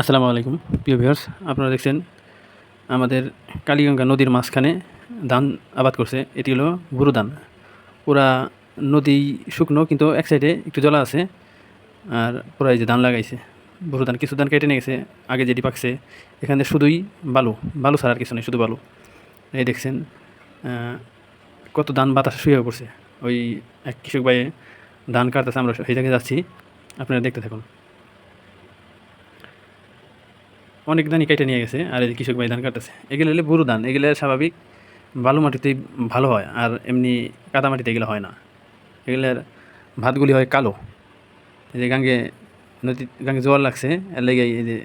আসসালামু আলাইকুম, প্রিয় ভিউয়ার্স। আপনারা দেখছেন আমাদের কালীগঙ্গা নদীর মাঝখানে ধান আবাদ করছে। এটি হলো বুরু ধান। পুরা নদী শুকনো, কিন্তু এক সাইডে একটু জলা আছে, আর পুরা এই যে ধান লাগাইছে। বুরু ধান কিছু ধান কেটে নিয়ে গেছে, আগে যেটি পাকছে, এখানে শুধুই বালু। বালু ছাড়া আর কিছু নেই, শুধু বালু। এই দেখছেন কত ধান বাতাসে শুয়ে পড়ছে। ওই এক কৃষক ভাইয়ে ধান কাটতেছে, আমরা সেই জায়গায় যাচ্ছি। আপনারা দেখতে থাকুন। অনেক ধানই কেটে নিয়ে গেছে, আর এই কৃষক ভাই ধান কাটতেছে। এগুলো হলে বুরু ধান, এগুলো স্বাভাবিক বালু মাটিতেই ভালো হয়, আর এমনি কাদা মাটিতে এগুলো হয় না। এগুলোর ভাতগুলি হয় কালো। এই যে গাঙ্গে নদী, গাঙ্গে জোয়ার লাগছে, এর লেগে এই যে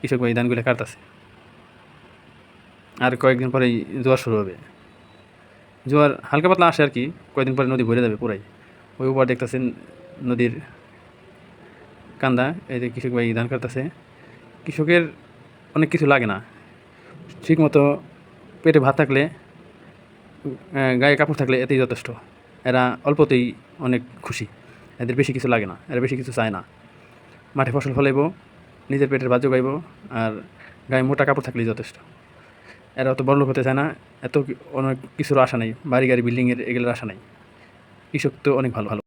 কৃষক ভাই ধানগুলো কাটতেছে। আর কয়েকদিন পরেই জোয়ার শুরু হবে। জোয়ার হালকা পাতলা আসে আর কি, কয়েকদিন পরে নদী ভরে যাবে পুরাই। ওই উপর দেখতেছেন নদীর কান্দা, এই যে কৃষক ভাই ধান কাটতেছে। কৃষকের অনেক কিছু লাগে না। ঠিক মতো পেটে ভাত থাকলে গায়ে কাপড় থাকলে এতেই যথেষ্ট। এরা অল্পতেই অনেক খুশি। এদের বেশি কিছু লাগে না, এরা বেশি কিছু চায় না। মাঠে ফসল ফলাইব, নিজের পেটের ভাত জোগাইব আর গায়ে মোটা কাপড় থাকলেই যথেষ্ট। এরা অত বড়লোক হতে চায় না, এত অনেক কিছুর আশা নেই, বাড়ি গাড়ি, বিল্ডিংয়ের এগুলোর আশা নেই। কৃষক তো অনেক ভালো ভালো।